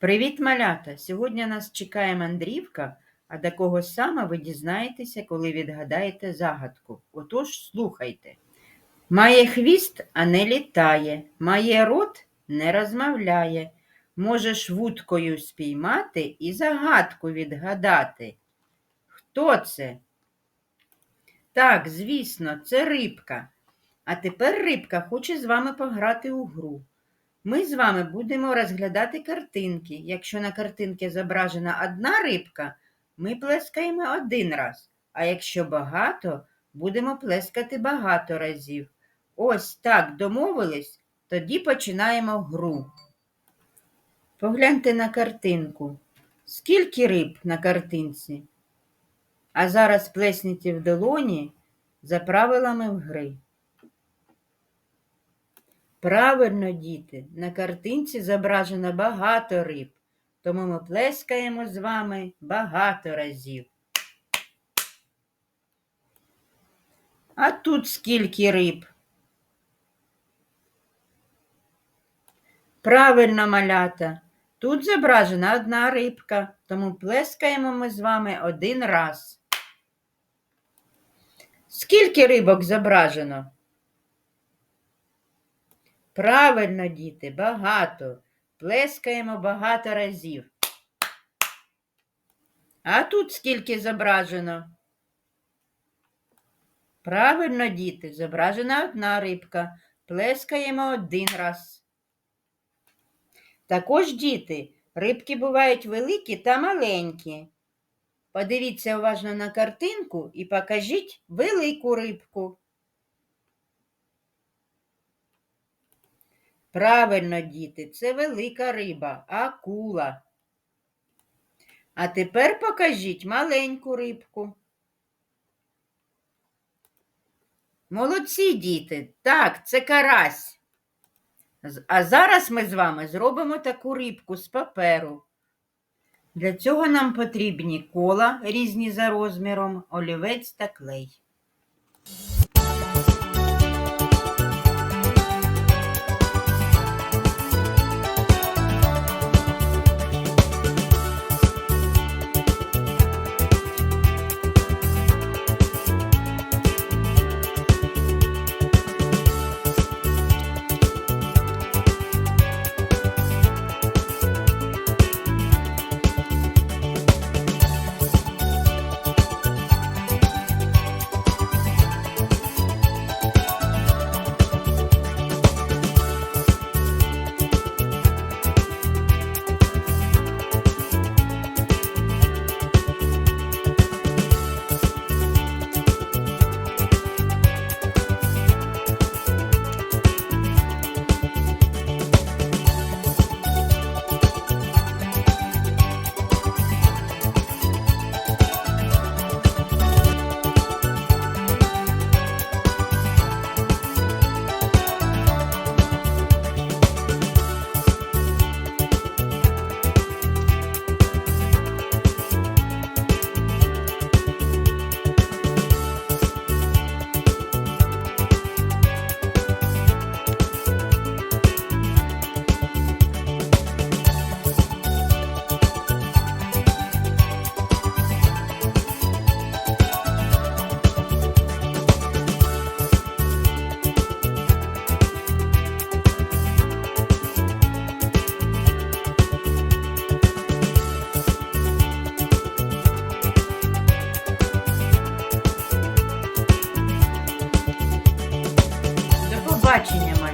Привіт, малята! Сьогодні нас чекає мандрівка, а до кого саме ви дізнаєтеся, коли відгадаєте загадку. Отож, слухайте. Має хвіст, а не літає, має рот, не розмовляє. Можеш вудкою спіймати і загадку відгадати. Хто це? Так, звісно, це рибка. А тепер рибка хоче з вами пограти у гру. Ми з вами будемо розглядати картинки. Якщо на картинці зображена одна рибка, ми плескаємо один раз, а якщо багато, будемо плескати багато разів. Ось так домовились, тоді починаємо гру. Погляньте на картинку. Скільки риб на картинці? А зараз плесніть в долоні за правилами гри. Правильно, діти, на картинці зображено багато риб, тому ми плескаємо з вами багато разів. А тут скільки риб? Правильно, малята. Тут зображена одна рибка, тому плескаємо ми з вами один раз. Скільки рибок зображено? Правильно, діти, багато. Плескаємо багато разів. А тут скільки зображено? Правильно, діти, зображена одна рибка. Плескаємо один раз. Також, діти, рибки бувають великі та маленькі. Подивіться уважно на картинку і покажіть велику рибку. Правильно, діти, це велика риба, акула. А тепер покажіть маленьку рибку. Молодці, діти, так, це карась. А зараз ми з вами зробимо таку рибку з паперу. Для цього нам потрібні кола різні за розміром, олівець та клей. До побачення, малята!